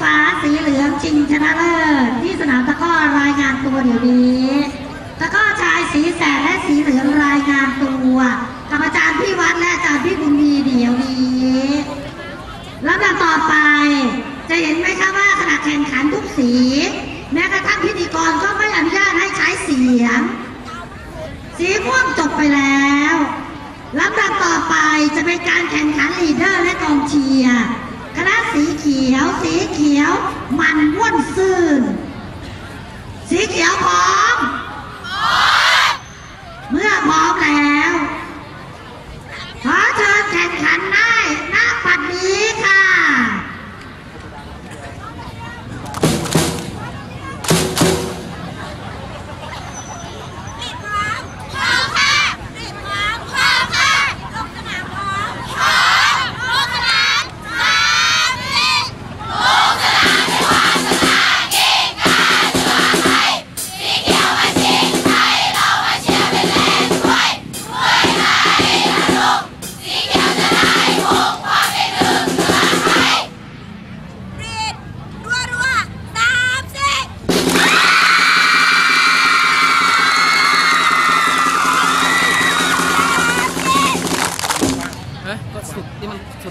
ฟ้าสีเหลืองชิงชนะเลิศที่สนามตะก้อรายงานตัวเดี๋ยวนี้ตะก้อชายสีแสดและสีเหลืองรายงานตัวกับอาจารย์พี่วัดและอาจารย์พี่บุญมีเดี๋ยวนี้ลำดับต่อไป จะเห็นไหมคะว่าขณะแข่งขันทุกสี แม้กระทั่งพิธีกรก็ไม่อนุญาตให้ใช้เสียง สีม่วงจบไปแล้วลำดับต่อไปจะเป็นการแข่งขันลีดเดอร์และกองเชียร์ คณะสีเขียว สีเขียว มันว่วนซื่นสีเขียวพร้อม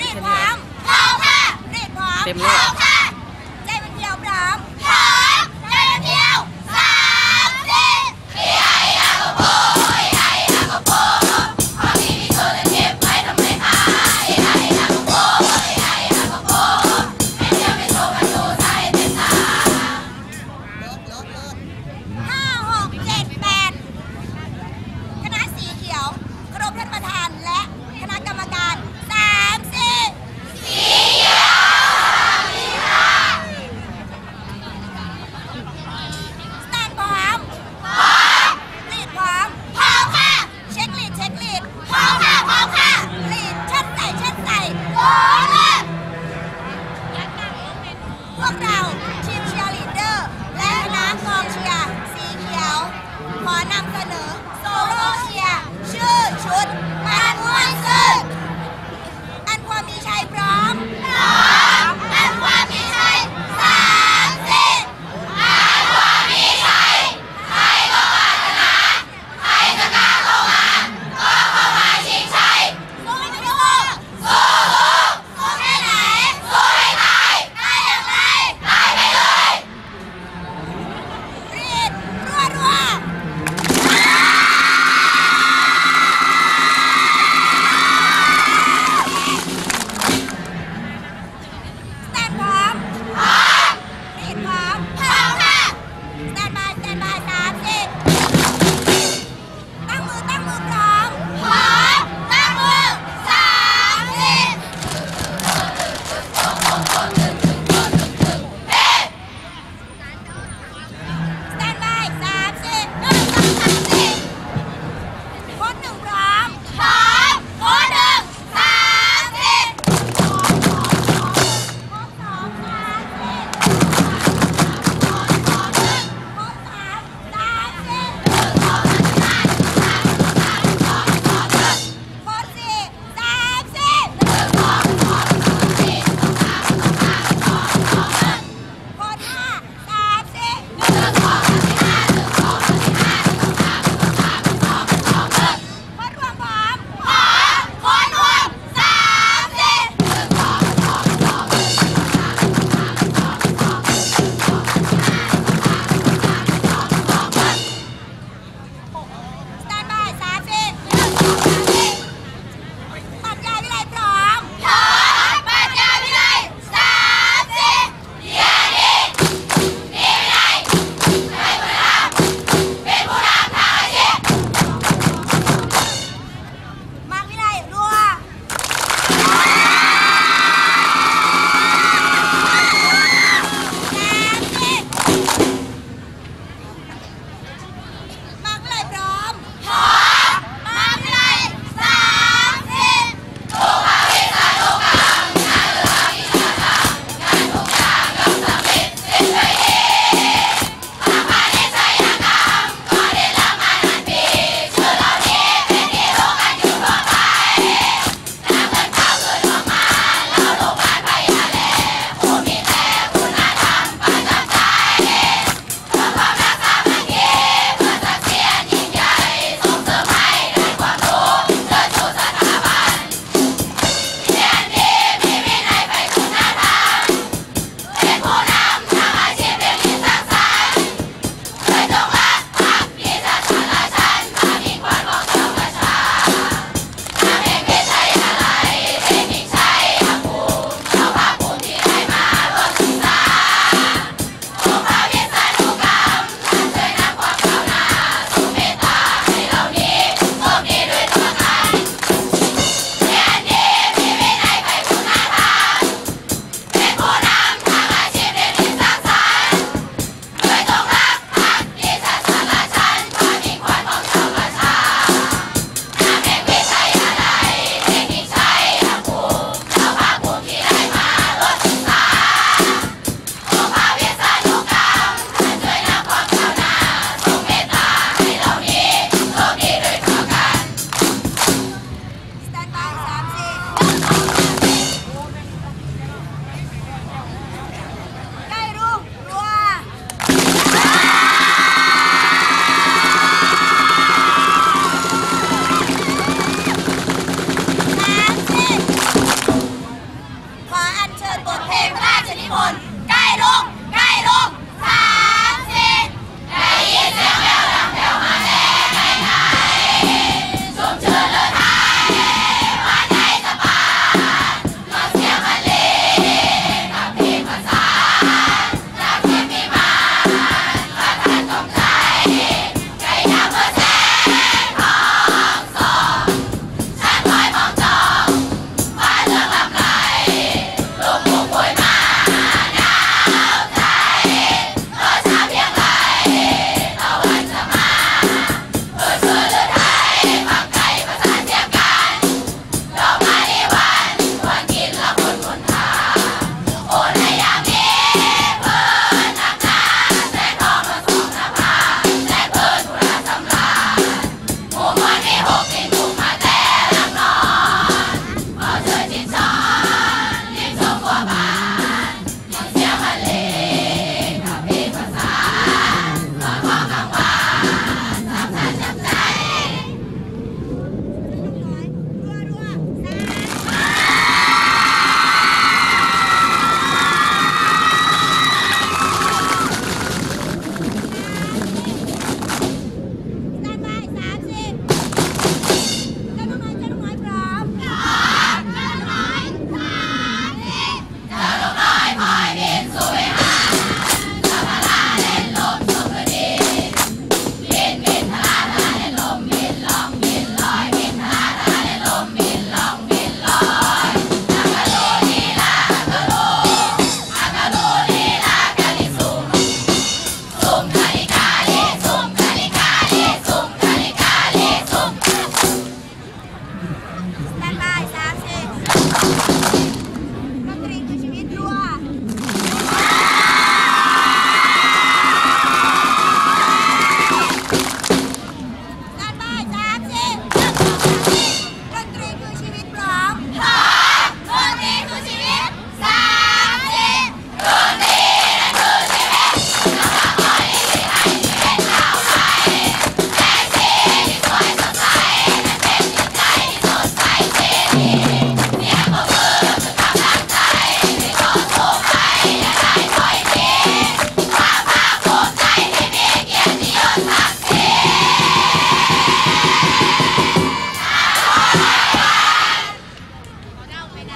รีบแค่พร้นี้อมพร้อมค่ะรีบพร้อมเต็มพเลย No!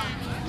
Bye.